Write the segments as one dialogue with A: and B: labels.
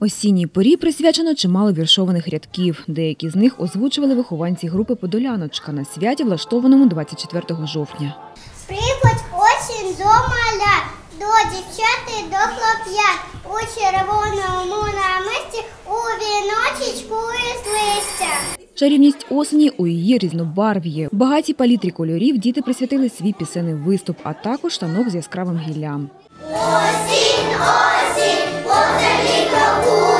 A: Осінній порі присвячено чимало віршованих рядків. Деякі з них озвучували вихованці групи Подоляночка на святі, влаштованому 24 жовтня.
B: Приходь осінь до маля, до дівчат і до хлоп'ят. У червоному намисті, у віночечку із листя.
A: Чарівність осені у її різнобарв'ї. Багаті палітрі кольорів діти присвятили свій пісенний виступ, а також штанок з яскравим гіллям.
B: Осінь, осінь, по землі крокує, осінь,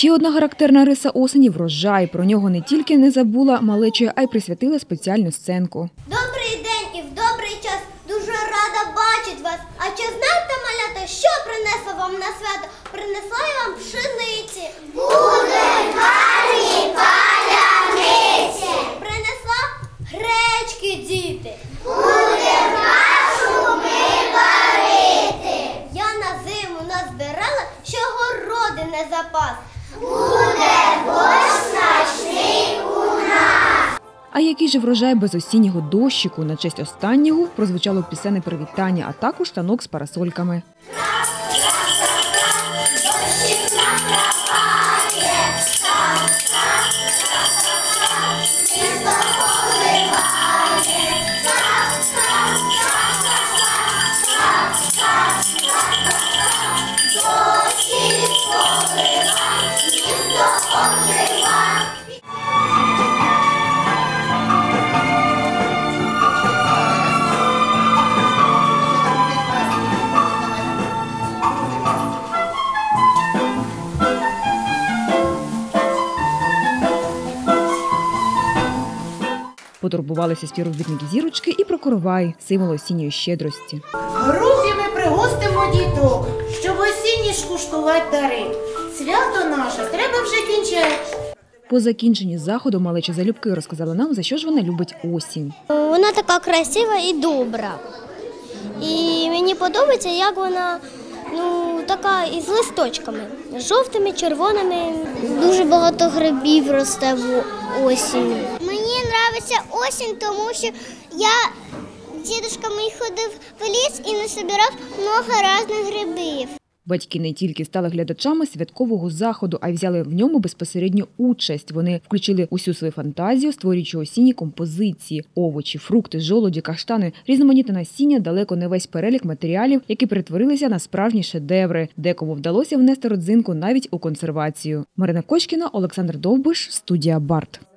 A: Ще одна характерна риса осені врожай. Про нього не тільки не забула малеча, а й присвятила спеціальну сценку.
B: Добрий день і в добрий час. Дуже рада бачить вас. А чи знаєте, малята, що принесла вам на свято? Принесла я вам пшениці. Буде гарні паляниці. Принесла гречки, діти. Буде кашу ми варити. Я на зиму назбирала, що городи не запас. Буде смачний у
A: А який же врожай без осіннього дощику на честь останнього прозвучало пісене привітання, а також танок з парасольками. Потурбувалися співробітники зірочки і про коровай, символ осінньої щедрості.
C: Грузі ми пригостимо діток, щоб осінні ж куштувати дари. Свято наше треба вже кінчати.
A: По закінченні заходу малеча залюбки розказала нам, за що ж вона любить осінь.
B: Вона така красива і добра. І мені подобається, як вона ну, така із листочками, жовтими, червоними. Дуже багато грибів росте в осінь. Мені подобається осінь, тому що я з дідушками ходив в ліс і не собирав багато різних грибів.
A: Батьки не тільки стали глядачами святкового заходу, а й взяли в ньому безпосередню участь. Вони включили усю свою фантазію, створюючи осінні композиції, овочі, фрукти, жолоді, каштани, різноманітне насіння, далеко не весь перелік матеріалів, які перетворилися на справжні шедеври. Декому вдалося внести родзинку навіть у консервацію. Марина Кочкіна, Олександр Довбиш, студія Барт.